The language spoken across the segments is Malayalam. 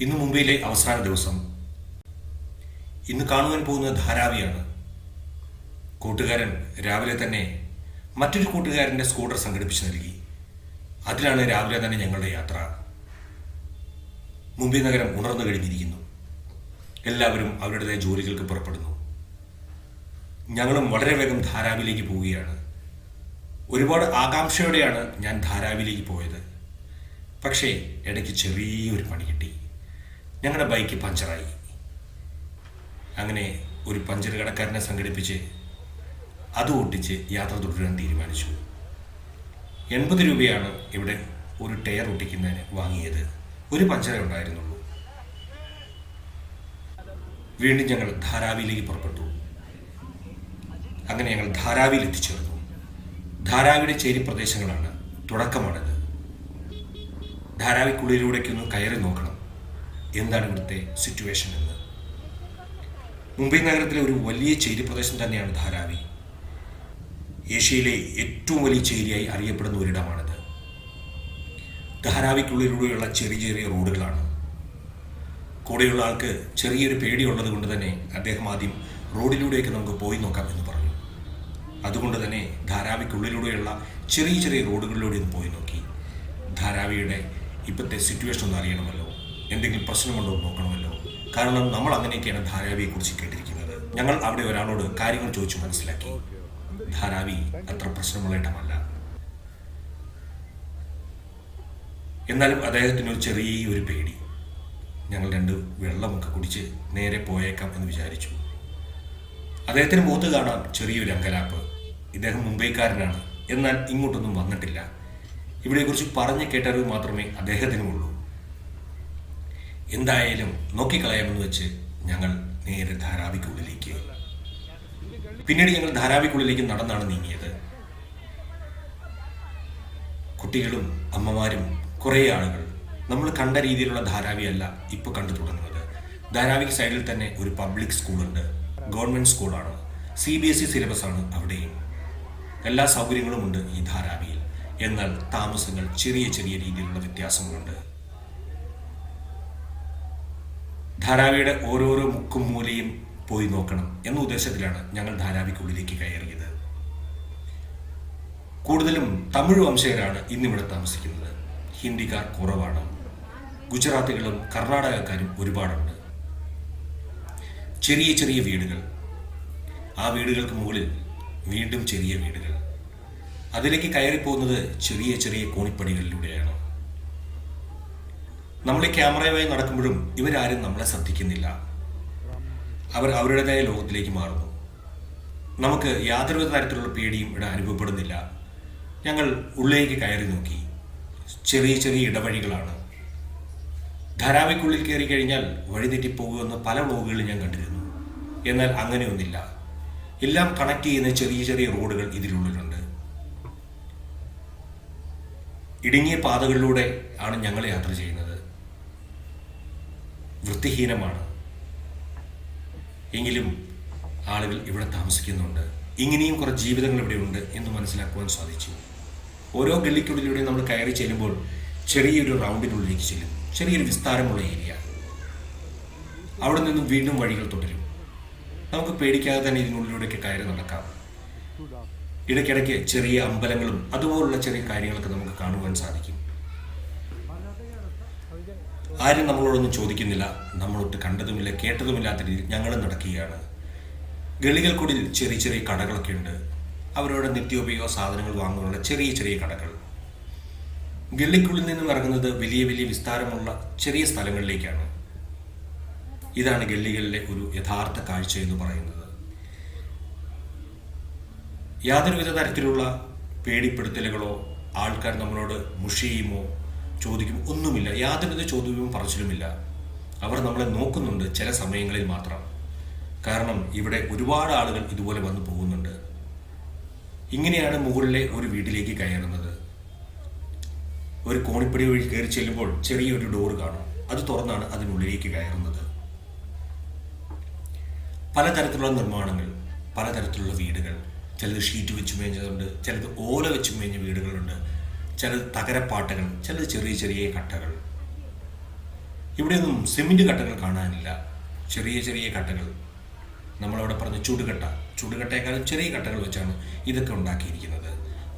ഇന്ന് മുംബൈയിലെ അവസാന ദിവസം. ഇന്ന് കാണുവാൻ പോകുന്നത് ധാരാവിയാണ്. കൂട്ടുകാരൻ രാവിലെ തന്നെ മറ്റൊരു കൂട്ടുകാരന്റെ സ്കൂട്ടർ സംഘടിപ്പിച്ച് നൽകി. അതിലാണ് രാവിലെ തന്നെ ഞങ്ങളുടെ യാത്ര. മുംബൈ നഗരം ഉണർന്നു കഴിഞ്ഞിരിക്കുന്നു. എല്ലാവരും അവരുടേതായ ജോലികൾക്ക് പുറപ്പെടുന്നു. ഞങ്ങളും വളരെ വേഗം ധാരാവിലേക്ക് പോവുകയാണ്. ഒരുപാട് ആകാംക്ഷയോടെയാണ് ഞാൻ ധാരാവിലേക്ക് പോയത്. പക്ഷേ ഇടയ്ക്ക് ചെറിയൊരു പണി കിട്ടി. ഞങ്ങളുടെ ബൈക്ക് പഞ്ചറായി അങ്ങനെ ഒരു പഞ്ചർ കടക്കാരനെ സംഘടിപ്പിച്ച് അത് ഓട്ടിച്ച് യാത്ര തുടരാൻ തീരുമാനിച്ചു. എൺപത് രൂപയാണ് ഇവിടെ ഒരു ടയർ ഒട്ടിക്കുന്നതിന് വാങ്ങിയത്. ഒരു പഞ്ചറേ ഉണ്ടായിരുന്നുള്ളൂ. വീണ്ടും ഞങ്ങൾ ധാരാവിയിലേക്ക് പുറപ്പെട്ടു. അങ്ങനെ ഞങ്ങൾ ധാരാവിയിൽ എത്തിച്ചേർന്നു. ധാരാവിയുടെ ചേരി പ്രദേശങ്ങളാണ് തുടക്കമാണിത്. ധാരാവിക്കുള്ളിലൂടെയൊക്കെ ഒന്ന് കയറി നോക്കണം. എന്താണ് ഇവിടുത്തെ സിറ്റുവേഷൻ എന്ന്? മുംബൈ നഗരത്തിലെ ഒരു വലിയ ചേരി പ്രദേശം തന്നെയാണ് ധാരാവി. ഏഷ്യയിലെ ഏറ്റവും വലിയ ചേരിയായി അറിയപ്പെടുന്ന ഒരിടമാണിത്. ധാരാവിക്കുള്ളിലൂടെയുള്ള ചെറിയ ചെറിയ റോഡുകളാണ്. കൂടെയുള്ള ആൾക്ക് ചെറിയൊരു പേടിയുള്ളത് കൊണ്ട് തന്നെ അദ്ദേഹം ആദ്യം റോഡിലൂടെയൊക്കെ നമുക്ക് പോയി നോക്കാം എന്ന് പറഞ്ഞു. അതുകൊണ്ട് തന്നെ ധാരാവിക്കുള്ളിലൂടെയുള്ള ചെറിയ ചെറിയ റോഡുകളിലൂടെ ഒന്ന് പോയി നോക്കി. ധാരാവിയുടെ ഇപ്പോഴത്തെ സിറ്റുവേഷൻ ഒന്ന് അറിയണമല്ലോ. എന്തെങ്കിലും പ്രശ്നമുണ്ടോ എന്ന് നോക്കണമല്ലോ. കാരണം നമ്മൾ അങ്ങനെയൊക്കെയാണ് ധാരാവിയെ കുറിച്ച് കേട്ടിരിക്കുന്നത്. ഞങ്ങൾ അവിടെ ഒരാളോട് കാര്യങ്ങൾ ചോദിച്ചു മനസ്സിലാക്കി. ധാരാവി അത്ര പ്രശ്നമുള്ള എന്നാലും അദ്ദേഹത്തിന് ഒരു ചെറിയ ഒരു പേടി. ഞങ്ങൾ രണ്ട് വെള്ളമൊക്കെ കുടിച്ച് നേരെ പോയേക്കാം എന്ന് വിചാരിച്ചു. അദ്ദേഹത്തിന് മുഖത്ത് കാണാം ചെറിയൊരു അങ്കലാപ്പ്. ഇദ്ദേഹം മുംബൈക്കാരനാണ്. എന്നാൽ ഇങ്ങോട്ടൊന്നും വന്നിട്ടില്ല. ഇവിടെക്കുറിച്ച് പറഞ്ഞു കേട്ടറിവ് മാത്രമേ അദ്ദേഹത്തിനുമുള്ളൂ. എന്തായാലും നോക്കിക്കളയാമെന്ന് വെച്ച് ഞങ്ങൾ നേരെ ധാരാവിക്കുള്ളിലേക്ക്. പിന്നീട് ഞങ്ങൾ ധാരാവിക്കുള്ളിലേക്ക് നടന്നാണ് നീങ്ങിയത്. കുട്ടികളും അമ്മമാരും കുറെ ആളുകൾ. നമ്മൾ കണ്ട രീതിയിലുള്ള ധാരാവി അല്ല ഇപ്പോൾ കണ്ടു തുടങ്ങുന്നത്. ധാരാവിക്ക് സൈഡിൽ തന്നെ ഒരു പബ്ലിക് സ്കൂളുണ്ട്. ഗവൺമെന്റ് സ്കൂളാണ്. C B S E syllabus ആണ് അവിടെയും. എല്ലാ സൗകര്യങ്ങളും ഉണ്ട് ഈ ധാരാവിയിൽ. എന്നാൽ താമസങ്ങൾ ചെറിയ ചെറിയ രീതിയിലുള്ള വ്യത്യാസങ്ങളുണ്ട്. ധാരാവിയുടെ ഓരോരോ മുക്കും മൂലയും പോയി നോക്കണം എന്ന ഉദ്ദേശത്തിലാണ് ഞങ്ങൾ ധാരാവിക്കുള്ളിലേക്ക് കയറിയത്. കൂടുതലും തമിഴ് വംശജരാണ് ഇന്നിവിടെ താമസിക്കുന്നത്. ഹിന്ദിക്കാർ കുറവാണ്. ഗുജറാത്തികളും കർണാടകക്കാരും ഒരുപാടുണ്ട്. ചെറിയ ചെറിയ വീടുകൾ. ആ വീടുകൾക്ക് മുകളിൽ വീണ്ടും ചെറിയ വീടുകൾ. അതിലേക്ക് കയറിപ്പോകുന്നത് ചെറിയ ചെറിയ കോണിപ്പടികളിലൂടെയാണ്. നമ്മൾ ഈ ക്യാമറയുമായി നടക്കുമ്പോഴും ഇവരാരും നമ്മളെ ശ്രദ്ധിക്കുന്നില്ല. അവർ അവരുടേതായ ലോകത്തിലേക്ക് മാറുന്നു. നമുക്ക് യാതൊരുവിധ തരത്തിലുള്ള പേടിയും ഇവിടെ അനുഭവപ്പെടുന്നില്ല. ഞങ്ങൾ ഉള്ളിലേക്ക് കയറി നോക്കി. ചെറിയ ചെറിയ ഇടവഴികളാണ്. ധാരാവിക്കുള്ളിൽ കയറി കഴിഞ്ഞാൽ വഴിതെറ്റിപ്പോകുമെന്ന് പല വ്ളോഗുകളും ഞാൻ കണ്ടിരുന്നു. എന്നാൽ അങ്ങനെയൊന്നില്ല എല്ലാം കണക്ട് ചെയ്യുന്ന ചെറിയ ചെറിയ റോഡുകൾ ഇതിലുള്ളിലുണ്ട്. ഇടുങ്ങിയ പാതകളിലൂടെ ആണ് ഞങ്ങൾ യാത്ര ചെയ്യുന്നത്. വൃത്തിഹീനമാണ്. എങ്കിലും ആളുകൾ ഇവിടെ താമസിക്കുന്നുണ്ട്. ഇങ്ങനെയും കുറേ ജീവിതങ്ങൾ ഇവിടെ ഉണ്ട് എന്ന് മനസ്സിലാക്കുവാൻ സാധിച്ചു. ഓരോ ഗള്ളിക്കുള്ളിലൂടെ നമ്മൾ കയറി ചെല്ലുമ്പോൾ ചെറിയൊരു റൗണ്ടിനുള്ളിലേക്ക് ചെല്ലും. ചെറിയൊരു വിസ്താരമുള്ള ഏരിയ. അവിടെ നിന്നും വീണ്ടും വഴികൾ തുടരും. നമുക്ക് പേടിക്കാതെ തന്നെ ഇതിനുള്ളിലൂടെയൊക്കെ കയറി നടക്കാം. ഇടയ്ക്കിടയ്ക്ക് ചെറിയ അമ്പലങ്ങളും അതുപോലുള്ള ചെറിയ കാര്യങ്ങളൊക്കെ നമുക്ക് കാണുവാൻ സാധിക്കും. ആരും നമ്മളോടൊന്നും ചോദിക്കുന്നില്ല. നമ്മളൊട്ട് കണ്ടതുമില്ല കേട്ടതുമില്ലാത്ത രീതിയിൽ ഞങ്ങൾ നടക്കുകയാണ്. ഗളികൾക്കുള്ളിൽ ചെറിയ ചെറിയ കടകളൊക്കെ ഉണ്ട്. അവരുടെ നിത്യോപയോഗ സാധനങ്ങൾ വാങ്ങാനുള്ള ചെറിയ ചെറിയ കടകൾ. ഗള്ളിക്കുള്ളിൽ നിന്നും ഇറങ്ങുന്നത് വലിയ വലിയ വിസ്താരമുള്ള ചെറിയ സ്ഥലങ്ങളിലേക്കാണ്. ഇതാണ് ഗള്ളികളിലെ ഒരു യഥാർത്ഥ കാഴ്ച എന്ന് പറയുന്നത്. യാതൊരുവിധ തരത്തിലുള്ള പേടിപ്പെടുത്തലുകളോ ആൾക്കാർ നമ്മളോട് മുഷിയുമോ ചോദിക്കും ഒന്നുമില്ല യാതൊരു ചോദ്യവും പറച്ചിലുമില്ല. അവർ നമ്മളെ നോക്കുന്നുണ്ട് ചില സമയങ്ങളിൽ മാത്രം. കാരണം ഇവിടെ ഒരുപാട് ആളുകൾ ഇതുപോലെ വന്നു പോകുന്നുണ്ട്. ഇങ്ങനെയാണ് മുകളിലെ ഒരു വീട്ടിലേക്ക് കയറുന്നത്. ഒരു കോണിപ്പടി വഴി കയറി ചെല്ലുമ്പോൾ ചെറിയൊരു ഡോർ കാണും. അത് തുറന്നാണ് അതിനുള്ളിലേക്ക് കയറുന്നത്. പലതരത്തിലുള്ള നിർമ്മാണങ്ങൾ പലതരത്തിലുള്ള വീടുകൾ. ചിലത് ഷീറ്റ് വെച്ച് മേഞ്ഞതുണ്ട് ചിലത് ഓല വെച്ച് മേഞ്ഞ വീടുകളുണ്ട്. ചിലത് തകരപ്പാട്ടകൾ ചിലത് ചെറിയ ചെറിയ കട്ടകൾ. ഇവിടെയൊന്നും സിമെന്റ് കട്ടകൾ കാണാനില്ല. ചെറിയ ചെറിയ കട്ടകൾ. നമ്മളവിടെ പറഞ്ഞ ചുടുകട്ട. ചുടുകട്ടയെക്കാളും ചെറിയ കട്ടകൾ വെച്ചാണ് ഇതൊക്കെ ഉണ്ടാക്കിയിരിക്കുന്നത്.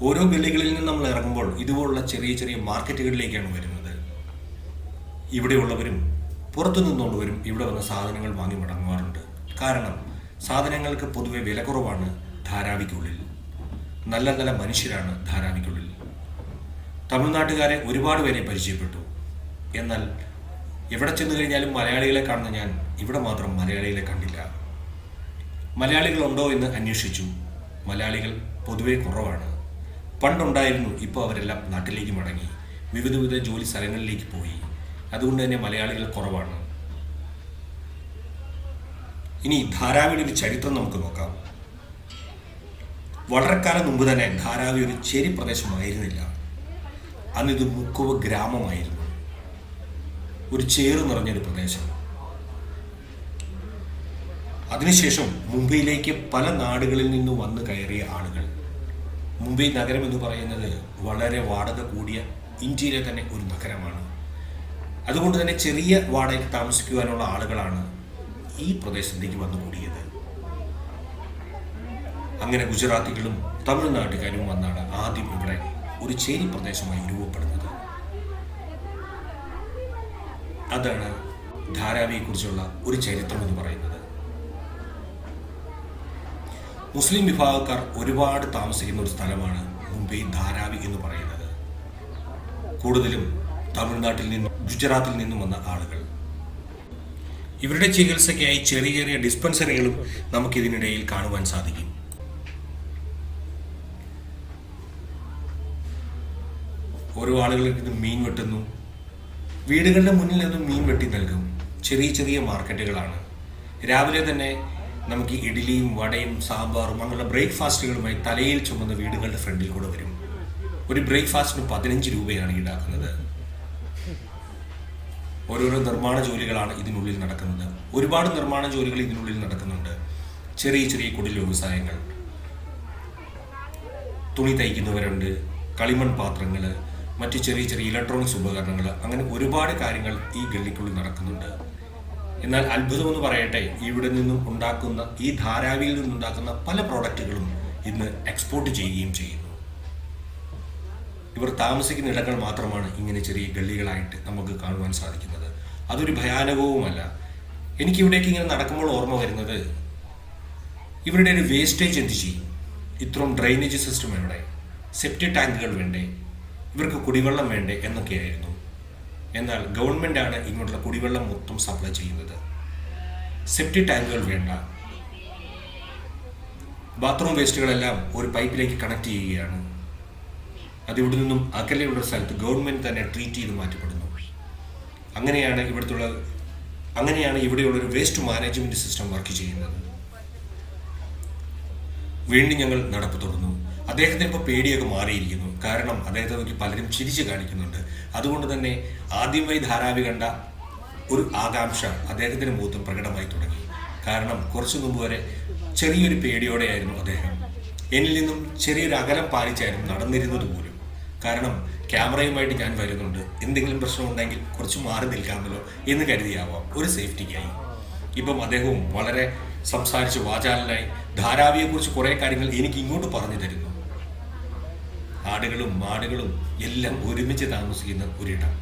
ഓരോ ഗള്ളികളിൽ നിന്ന് നമ്മൾ ഇറങ്ങുമ്പോൾ ഇതുപോലുള്ള ചെറിയ ചെറിയ മാർക്കറ്റുകളിലേക്കാണ് വരുന്നത്. ഇവിടെയുള്ളവരും പുറത്തു നിന്നുള്ളവരും ഇവിടെ വന്ന സാധനങ്ങൾ വാങ്ങി മടങ്ങാറുണ്ട് കാരണം സാധനങ്ങൾക്ക് പൊതുവെ വില കുറവാണ് ധാരാവിക്കുള്ളിൽ. നല്ല നല്ല മനുഷ്യരാണ് ധാരാവിക്കുള്ളിൽ. തമിഴ്നാട്ടുകാരെ ഒരുപാട് പേരെ പരിചയപ്പെട്ടു. എന്നാൽ എവിടെ ചെന്ന് കഴിഞ്ഞാലും മലയാളികളെ കാണുന്ന ഞാൻ ഇവിടെ മാത്രം മലയാളികളെ കണ്ടില്ല. മലയാളികളുണ്ടോ എന്ന് അന്വേഷിച്ചു. മലയാളികൾ പൊതുവെ കുറവാണ്. പണ്ടുണ്ടായിരുന്നു ഇപ്പോൾ അവരെല്ലാം നാട്ടിലേക്ക് മടങ്ങി. വിവിധ വിവിധ ജോലി സ്ഥലങ്ങളിലേക്ക് പോയി. അതുകൊണ്ട് തന്നെ മലയാളികൾ കുറവാണ്. ഇനി ധാരാവിയുടെ ഒരു ചരിത്രം നമുക്ക് നോക്കാം. വളരെക്കാലം കാലം മുമ്പ് തന്നെ ധാരാവി ഒരു ചേരി പ്രദേശമായിരുന്നില്ല അന്നിത് മുക്കുവ ഗ്രാമമായിരുന്നു. ഒരു ചേറ് നിറഞ്ഞൊരു പ്രദേശം. അതിനുശേഷം മുംബൈയിലേക്ക് പല നാടുകളിൽ നിന്നും വന്ന് കയറിയ ആളുകൾ. മുംബൈ നഗരം എന്ന് പറയുന്നത് വളരെ വാടക കൂടിയ ഇന്ത്യയിലെ തന്നെ ഒരു നഗരമാണ്. അതുകൊണ്ട് തന്നെ ചെറിയ വാടകയ്ക്ക് താമസിക്കുവാനുള്ള ആളുകളാണ് ഈ പ്രദേശത്തേക്ക് വന്നു കൂടിയത്. അങ്ങനെ ഗുജറാത്തികളും തമിഴ്നാട്ടുകാരും വന്നാണ് ആദ്യം ഇവിടെ ഒരു ചേരി പ്രദേശമായി രൂപപ്പെടുന്നത്. അതാണ് ധാരാവിയെക്കുറിച്ചുള്ള ഒരു ചരിത്രം എന്ന് പറയുന്നത്. മുസ്ലിം വിഭാഗക്കാർ ഒരുപാട് താമസിക്കുന്ന ഒരു സ്ഥലമാണ് മുംബൈ ധാരാവി എന്ന് പറയുന്നത്. കൂടുതലും തമിഴ്നാട്ടിൽ നിന്നും ഗുജറാത്തിൽ നിന്നും വന്ന ആളുകൾ. ഇവരുടെ ചികിത്സയ്ക്കായി ചെറിയ ചെറിയ ഡിസ്പെൻസറികളും നമുക്കിതിനിടയിൽ കാണുവാൻ സാധിക്കും. ഓരോ നിന്ന് മീൻ വെട്ടുന്നു. വീടുകളുടെ മുന്നിൽ നിന്നും മീൻ വെട്ടി നൽകും. ചെറിയ ചെറിയ മാർക്കറ്റുകളാണ്. രാവിലെ തന്നെ നമുക്ക് ഇഡ്ഡലിയും വടയും സാമ്പാറും അങ്ങനെയുള്ള ബ്രേക്ക്ഫാസ്റ്റുകളുമായി തലയിൽ ചുമന്ന വീടുകളുടെ ഫ്രണ്ടിൽ കൂടെ വരും. ഒരു ബ്രേക്ക്ഫാസ്റ്റിന് പതിനഞ്ച് രൂപയാണ് ഈടാക്കുന്നത്. ഓരോരോ നിർമ്മാണ ജോലികളാണ് ഇതിനുള്ളിൽ നടക്കുന്നത്. ഒരുപാട് നിർമ്മാണ ജോലികൾ ഇതിനുള്ളിൽ നടക്കുന്നുണ്ട്. ചെറിയ ചെറിയ കുടിൽ വ്യവസായങ്ങൾ. തുണി തയ്ക്കുന്നവരുണ്ട്. കളിമൺ പാത്രങ്ങൾ മറ്റ് ചെറിയ ചെറിയ ഇലക്ട്രോണിക്സ് ഉപകരണങ്ങൾ അങ്ങനെ ഒരുപാട് കാര്യങ്ങൾ ഈ ഗള്ളിക്കുള്ളിൽ നടക്കുന്നുണ്ട്. എന്നാൽ അത്ഭുതമെന്ന് പറയട്ടെ ഇവിടെ നിന്നും ഉണ്ടാക്കുന്ന ഈ ധാരാവിയിൽ നിന്നുണ്ടാക്കുന്ന പല പ്രോഡക്റ്റുകളും ഇന്ന് എക്സ്പോർട്ട് ചെയ്യുകയും ചെയ്യുന്നു. ഇവർ താമസിക്കുന്ന ഇടങ്ങൾ മാത്രമാണ് ഇങ്ങനെ ചെറിയ ഗള്ളികളായിട്ട് നമുക്ക് കാണുവാൻ സാധിക്കുന്നത്. അതൊരു ഭയാനകവുമല്ല. എനിക്കിവിടേക്ക് ഇങ്ങനെ നടക്കുമ്പോൾ ഓർമ്മ വരുന്നത് ഇവരുടെ ഒരു വേസ്റ്റേജ് എന്ത് ചെയ്യും? ഇത്രയും ഡ്രെയിനേജ് സിസ്റ്റം വേണ്ടേ സെപ്റ്റി ടാങ്കുകൾ വേണ്ടേ? ഇവർക്ക് കുടിവെള്ളം വേണ്ടേ എന്നൊക്കെയായിരുന്നു. എന്നാൽ ഗവൺമെന്റാണ് ഇങ്ങോട്ടുള്ള കുടിവെള്ളം മൊത്തം സപ്ലൈ ചെയ്യുന്നത്. സെപ്റ്റി ടാങ്കുകൾ വേണ്ട. ബാത്റൂം വേസ്റ്റുകളെല്ലാം ഒരു പൈപ്പിലേക്ക് കണക്ട് ചെയ്യുകയാണ്. അതിവിടെ നിന്നും അകലെയുള്ള സ്ഥലത്ത് ഗവൺമെന്റ് തന്നെ ട്രീറ്റ് ചെയ്ത് മാറ്റപ്പെടുന്നു. അങ്ങനെയാണ് ഇവിടുത്തുള്ള അങ്ങനെയാണ് ഇവിടെയുള്ള ഒരു വേസ്റ്റ് മാനേജ്മെന്റ് സിസ്റ്റം വർക്ക് ചെയ്യുന്നത്. വീണ്ടും ഞങ്ങൾ നടപ്പ് തുടർന്നു. അദ്ദേഹത്തിന് ഇപ്പോൾ പേടിയൊക്കെ മാറിയിരിക്കുന്നു. കാരണം അദ്ദേഹത്തെ നോക്കി പലരും ചിരിച്ചു കാണിക്കുന്നുണ്ട്. അതുകൊണ്ട് തന്നെ ആദ്യമായി ധാരാവി കണ്ട ഒരു ആകാംക്ഷ അദ്ദേഹത്തിന് മുഖത്തും പ്രകടമായി തുടങ്ങി. കാരണം കുറച്ചു മുമ്പ് വരെ ചെറിയൊരു പേടിയോടെയായിരുന്നു അദ്ദേഹം. എന്നിൽ നിന്നും ചെറിയൊരു അകലം പാലിച്ചായിരുന്നു നടന്നിരുന്നത് പോലും. കാരണം ക്യാമറയുമായിട്ട് ഞാൻ വരുന്നുണ്ട്. എന്തെങ്കിലും പ്രശ്നമുണ്ടെങ്കിൽ കുറച്ച് മാറി നിൽക്കാമല്ലോ എന്ന് കരുതിയാവാം ഒരു സേഫ്റ്റിക്കായി. ഇപ്പം അദ്ദേഹവും വളരെ സംസാരിച്ച് വാചാലനായി ധാരാവിയെക്കുറിച്ച് കുറേ കാര്യങ്ങൾ എനിക്ക് ഇങ്ങോട്ട് പറഞ്ഞു തരുന്നു. ആടുകളും മാടുകളും എല്ലാം ഒരുമിച്ച് താമസിക്കുന്ന ഒരിടം.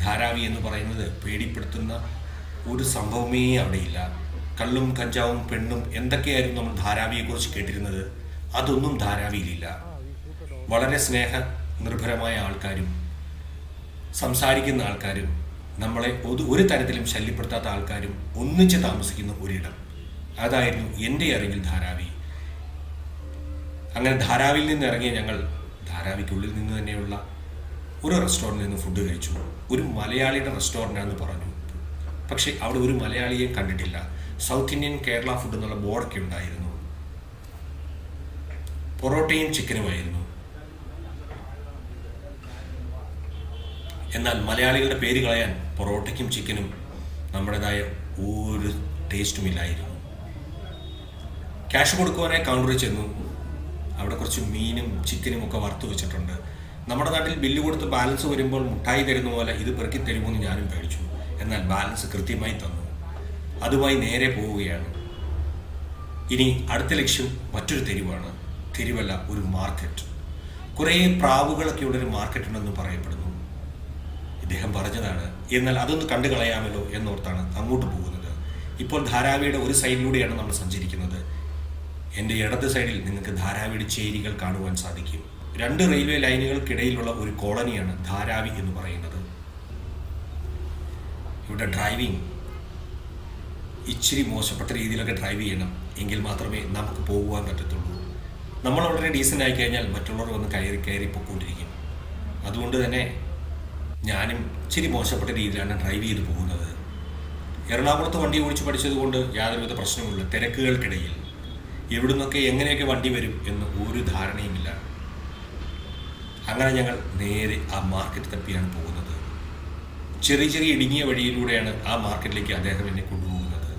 ധാരാവി എന്ന് പറയുന്നത് പേടിപ്പെടുത്തുന്ന ഒരു സംഭവമേ അവിടെയില്ല. കള്ളും കഞ്ചാവും പെണ്ണും എന്തൊക്കെയായിരുന്നു നമ്മൾ ധാരാവിയെക്കുറിച്ച് കേട്ടിരുന്നത്? അതൊന്നും ധാരാവിയിലില്ല. വളരെ സ്നേഹ നിർഭരമായ ആൾക്കാരും സംസാരിക്കുന്ന ആൾക്കാരും നമ്മളെ ഒരു തരത്തിലും ശല്യപ്പെടുത്താത്ത ആൾക്കാരും ഒന്നിച്ച് താമസിക്കുന്ന ഒരിടം. അതായിരുന്നു എന്റെ അറിവിൽ ധാരാവി. അങ്ങനെ ധാരാവിൽ നിന്ന് ഇറങ്ങിയ ഞങ്ങൾ ധാരാവിക്കുള്ളിൽ നിന്ന് തന്നെയുള്ള ഒരു റെസ്റ്റോറന്റിൽ നിന്ന് ഫുഡ് കഴിച്ചു. ഒരു മലയാളിയുടെ റെസ്റ്റോറന്റാണെന്ന് പറഞ്ഞു. പക്ഷേ അവിടെ ഒരു മലയാളിയെ കണ്ടിട്ടില്ല. സൗത്ത് ഇന്ത്യൻ കേരള ഫുഡ് എന്നുള്ള ബോർഡൊക്കെ ഉണ്ടായിരുന്നു. പൊറോട്ടയും ചിക്കനുമായിരുന്നു എന്നാൽ മലയാളികളുടെ പേര് കളയാൻ പൊറോട്ടയ്ക്കും ചിക്കനും നമ്മുടേതായ ഒരു ടേസ്റ്റും ഇല്ലായിരുന്നു. ക്യാഷ് കൊടുക്കുവാനായി കൗണ്ടറിൽ ചെന്നു. അവിടെ കുറച്ച് മീനും ചിക്കനും ഒക്കെ വറുത്ത് വെച്ചിട്ടുണ്ട്. നമ്മുടെ നാട്ടിൽ ബില്ല് കൊടുത്ത് ബാലൻസ് വരുമ്പോൾ മുട്ടായി തരുന്ന പോലെ ഇത് പെറുക്കി തരുമോ എന്ന് ഞാനും പേടിച്ചു. എന്നാൽ ബാലൻസ് കൃത്യമായി തന്നു. അതുമായി നേരെ പോവുകയാണ്. ഇനി അടുത്ത ലക്ഷ്യം മറ്റൊരു തെരുവാണ്. തെരുവല്ല ഒരു മാർക്കറ്റ് കുറേ പ്രാവുകളൊക്കെ ഉള്ള ഒരു മാർക്കറ്റ് ഉണ്ടെന്ന് പറയപ്പെടുന്നു. ഇദ്ദേഹം പറഞ്ഞതാണ് എന്നാൽ അതൊന്ന് കണ്ടു കളയാമല്ലോ എന്നോർത്താണ് അങ്ങോട്ട് പോകുന്നത്. ഇപ്പോൾ ധാരാവിയുടെ ഒരു സൈഡിലൂടെയാണ് നമ്മൾ സഞ്ചരിക്കുന്നത്. എന്റെ ഇടത് സൈഡിൽ നിങ്ങൾക്ക് ധാരാവിയുടെ ചേരികൾ കാണുവാൻ സാധിക്കും. രണ്ട് റെയിൽവേ ലൈനുകൾക്കിടയിലുള്ള ഒരു കോളനിയാണ് ധാരാവി എന്ന് പറയുന്നത്. ഇവിടെ ഡ്രൈവിംഗ് ഇച്ചിരി മോശപ്പെട്ട രീതിയിലൊക്കെ ഡ്രൈവ് ചെയ്യണം. എങ്കിൽ മാത്രമേ നമുക്ക് പോകുവാൻ പറ്റത്തുള്ളൂ. നമ്മൾ വളരെ ഡീസന്റ് ആയി കഴിഞ്ഞാൽ മറ്റുള്ളവർ വന്ന് കയറി കയറി പൊക്കോണ്ടിരിക്കും. അതുകൊണ്ട് തന്നെ ഞാനും ഇച്ചിരി മോശപ്പെട്ട രീതിയിലാണ് ഡ്രൈവ് ചെയ്ത് പോകുന്നത്. എറണാകുളത്ത് വണ്ടി ഓടിച്ച് പഠിച്ചതുകൊണ്ട് യാതൊരുവിധ പ്രശ്നവുമില്ല. തിരക്കുകൾക്കിടയിൽ. എവിടുന്നൊക്കെ എങ്ങനെയൊക്കെ വണ്ടി വരും എന്ന് ഒരു ധാരണയുമില്ല. അങ്ങനെ ഞങ്ങൾ നേരെ ആ മാർക്കറ്റ് തപ്പിയാണ് പോകുന്നത്. ചെറിയ ചെറിയ ഇടുങ്ങിയ വഴിയിലൂടെയാണ് ആ മാർക്കറ്റിലേക്ക് അദ്ദേഹം എന്നെ കൊണ്ടുപോകുന്നത്.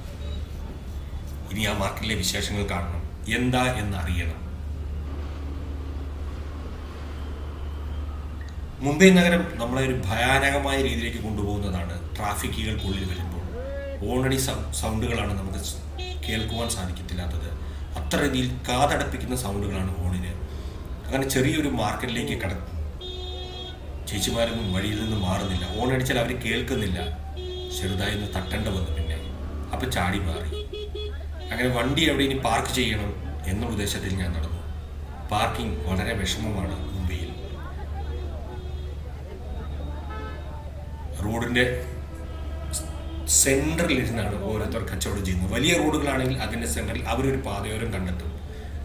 ഇനി ആ മാർക്കറ്റിലെ വിശേഷങ്ങൾ കാണണം. എന്താ എന്ന് അറിയണം മുംബൈ നഗരം നമ്മളെ ഒരു ഭയാനകമായ രീതിയിലേക്ക് കൊണ്ടുപോകുന്നതാണ് ട്രാഫിക്കുകൾക്കുള്ളിൽ വരുമ്പോൾ. ഓൾറെഡി സൗണ്ടുകളാണ് നമുക്ക് കേൾക്കുവാൻ സാധിക്കത്തില്ലാത്തത്. അത്ര രീതിയിൽ കാതടപ്പിക്കുന്ന സൗണ്ടുകളാണ് ഫോണിന്. അങ്ങനെ ചെറിയൊരു മാർക്കറ്റിലേക്ക് കട ചേച്ചിമാരൊന്നും വഴിയിൽ നിന്ന് മാറുന്നില്ല. ഓൺ അടിച്ചാൽ അവർ കേൾക്കുന്നില്ല. ചെറുതായി ഒന്ന് തട്ടേണ്ട വന്നു പിന്നെ. അപ്പം ചാടി മാറി. അങ്ങനെ വണ്ടി എവിടെ ഇനി പാർക്ക് ചെയ്യണം എന്ന ഉദ്ദേശത്തിൽ ഞാൻ നടന്നു. പാർക്കിംഗ് വളരെ വിഷമമാണ് മുംബൈയിൽ. റോഡിന്റെ സെന്ററിൽ ഇരുന്നാണ് ഓരോരുത്തർ കച്ചവടം ചെയ്യുന്നത് വലിയ റോഡുകളാണെങ്കിൽ അതിന്റെ സെന്ററിൽ അവരൊരു പാതയോരം കണ്ടെത്തും.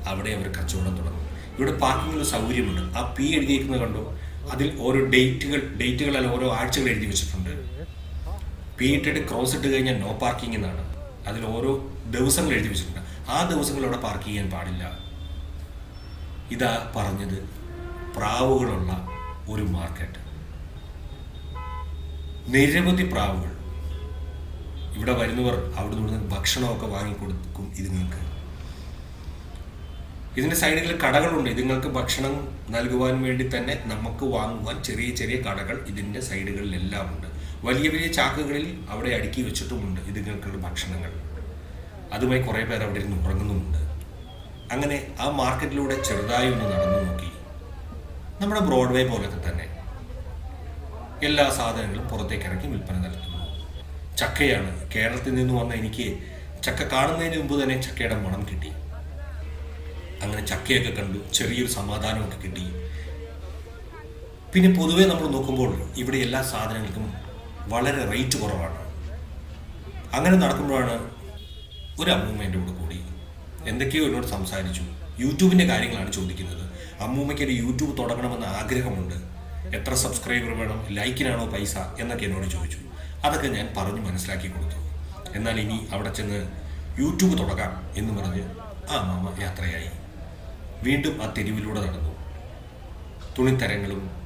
അവിടെ അവർ കച്ചവടം തുടങ്ങും. ഇവിടെ പാർക്കിങ്ങിന് സൗകര്യമുണ്ട്. ആ പി എഴുതിയിരിക്കുന്നത് കണ്ടോ? അതിൽ ഓരോ ഡേറ്റുകൾ ഡേറ്റുകളല്ല ഓരോ ആഴ്ചകൾ എഴുതി വെച്ചിട്ടുണ്ട്. പി ഇട്ടിട്ട് ക്രോസ് ഇട്ട് കഴിഞ്ഞാൽ നോ പാർക്കിംഗ് എന്നാണ്. അതിൽ ഓരോ ദിവസങ്ങൾ എഴുതി വെച്ചിട്ടുണ്ട്. ആ ദിവസങ്ങൾ അവിടെ പാർക്ക് ചെയ്യാൻ പാടില്ല. ഇതാ പറഞ്ഞത് പ്രാവുകളുള്ള ഒരു മാർക്കറ്റ് നിരവധി പ്രാവുകൾ. ഇവിടെ വരുന്നവർ അവിടെ നിന്ന് ഭക്ഷണമൊക്കെ വാങ്ങിക്കൊടുക്കും ഇതുങ്ങൾക്ക്. ഇതിന്റെ സൈഡിൽ കടകളുണ്ട്. ഇതുങ്ങൾക്ക് ഭക്ഷണം നൽകുവാൻ വേണ്ടി തന്നെ നമുക്ക് വാങ്ങുവാൻ ചെറിയ ചെറിയ കടകൾ ഇതിന്റെ സൈഡുകളിലെല്ലാം ഉണ്ട്. വലിയ വലിയ ചാക്കുകളിൽ അവിടെ അടുക്കി വെച്ചിട്ടുമുണ്ട് ഇതുങ്ങൾക്കുള്ള ഭക്ഷണങ്ങൾ. അതുമായി കുറേ പേർ അവിടെ ഇരുന്ന് ഉറങ്ങുന്നുമുണ്ട്. അങ്ങനെ ആ മാർക്കറ്റിലൂടെ ചെറുതായി ഒന്ന് നടന്നു നോക്കി. നമ്മുടെ ബ്രോഡ്വേ പോലൊക്കെ തന്നെ. എല്ലാ സാധനങ്ങളും പുറത്തേക്ക് ഇറക്കി വിൽപ്പന നടത്തുന്നു. ചക്കയാണ്. കേരളത്തിൽ നിന്ന് വന്ന എനിക്ക് ചക്ക കാണുന്നതിന് മുമ്പ് തന്നെ ചക്കയുടെ മണം കിട്ടി. അങ്ങനെ ചക്കയൊക്കെ കണ്ടു ചെറിയൊരു സമാധാനമൊക്കെ കിട്ടി. പിന്നെ പൊതുവേ നമ്മൾ നോക്കുമ്പോൾ ഇവിടെ എല്ലാ സാധനങ്ങൾക്കും വളരെ റേറ്റ് കുറവാണ്. അങ്ങനെ നടക്കുമ്പോഴാണ് ഒരു അമ്മൂമ്മ എന്റെ കൂടെ കൂടി എന്തൊക്കെയോ എന്നോട് സംസാരിച്ചു. യൂട്യൂബിന്റെ കാര്യങ്ങളാണ് ചോദിക്കുന്നത്. അമ്മൂമ്മയ്ക്ക് ഒരു യൂട്യൂബ് തുടങ്ങണമെന്ന് ആഗ്രഹമുണ്ട്. എത്ര സബ്സ്ക്രൈബർ വേണം ലൈക്കിനാണോ പൈസ എന്നൊക്കെ എന്നോട് ചോദിച്ചു. അതൊക്കെ ഞാൻ പറഞ്ഞ് മനസ്സിലാക്കി കൊടുത്തു. എന്നാൽ ഇനി അവിടെ ചെന്ന് യൂട്യൂബ് തുടങ്ങാം എന്ന് പറഞ്ഞ് ആ മാമ യാത്രയായി. വീണ്ടും ആ തെരുവിലൂടെ നടന്നു. തുണിത്തരങ്ങളും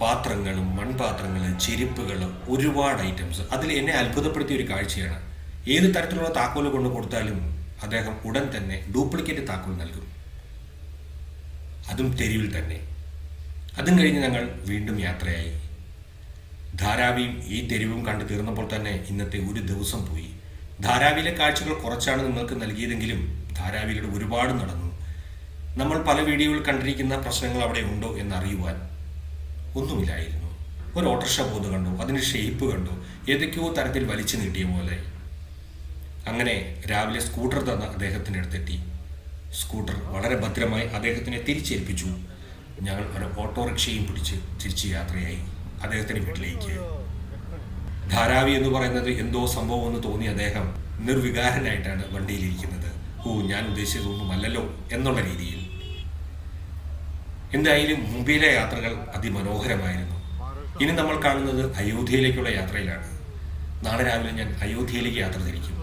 പാത്രങ്ങളും മൺപാത്രങ്ങൾ ചെരുപ്പുകൾ ഒരുപാട് ഐറ്റംസ് അതിൽ എന്നെ അത്ഭുതപ്പെടുത്തിയ ഒരു കാഴ്ചയാണ്. ഏത് തരത്തിലുള്ള താക്കോൽ കൊണ്ട് കൊടുത്താലും അദ്ദേഹം ഉടൻ തന്നെ ഡ്യൂപ്ലിക്കേറ്റ് താക്കോൽ നൽകും. അതും തെരുവിൽ തന്നെ. അതും കഴിഞ്ഞ് ഞങ്ങൾ വീണ്ടും യാത്രയായി. ധാരാവിയും ഈ തെരുവും കണ്ടു തീർന്നപ്പോൾ തന്നെ ഇന്നത്തെ ഒരു ദിവസം പോയി. ധാരാവിയിലെ കാഴ്ചകൾ കുറച്ചാണ് നിങ്ങൾക്ക് നൽകിയതെങ്കിലും ധാരാവിയിലൂടെ ഒരുപാട് നടന്നു. നമ്മൾ പല വീഡിയോകൾ കണ്ടിരിക്കുന്ന പ്രശ്നങ്ങൾ അവിടെ ഉണ്ടോ എന്നറിയുവാൻ ഒന്നുമില്ലായിരുന്നു. ഒരു ഓട്ടർഷ പോന്ന് കണ്ടു അതിന്റെ ഷേപ്പ് കണ്ടു ഏതൊക്കെയോ തരത്തിൽ വലിച്ചു നീട്ടിയ പോലെ. അങ്ങനെ രാവിലെ സ്കൂട്ടർ തന്ന അദ്ദേഹത്തിന്റെ അടുത്തെത്തി. സ്കൂട്ടർ വളരെ ഭദ്രമായി അദ്ദേഹത്തിനെ തിരിച്ചേൽപ്പിച്ചു. ഞങ്ങൾ ഒരു ഓട്ടോറിക്ഷയും പിടിച്ച് തിരിച്ച് യാത്രയായി. അദ്ദേഹത്തിന്റെ വീട്ടിലേക്ക്. ധാരാവി എന്ന് പറയുന്നത് എന്തോ സംഭവം എന്ന് തോന്നിയ അദ്ദേഹം നിർവികാരനായിട്ടാണ് വണ്ടിയിലിരിക്കുന്നത്. ഓ ഞാൻ ഉദ്ദേശിച്ചതൊന്നുമല്ലല്ലോ എന്നുള്ള രീതിയിൽ. എന്തായാലും മുംബൈയിലെ യാത്രകൾ അതിമനോഹരമായിരുന്നു. ഇനി നമ്മൾ കാണുന്നത് അയോധ്യയിലേക്കുള്ള യാത്രയിലാണ്. നാളെ രാവിലെ ഞാൻ അയോധ്യയിലേക്ക് യാത്ര തിരിക്കും.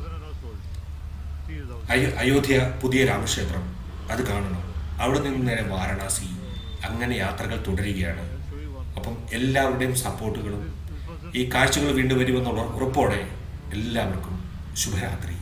അയോ അയോധ്യ പുതിയ രാമക്ഷേത്രം. അത് കാണണം. അവിടെ നിന്ന് നേരെ വാരണാസി. അങ്ങനെ യാത്രകൾ തുടരുകയാണ്. അപ്പം എല്ലാവരുടെയും സപ്പോർട്ടുകളും ഈ കാഴ്ചകൾ വീണ്ടും വരുമെന്നുള്ള ഉറപ്പോടെ എല്ലാവർക്കും ശുഭരാത്രി.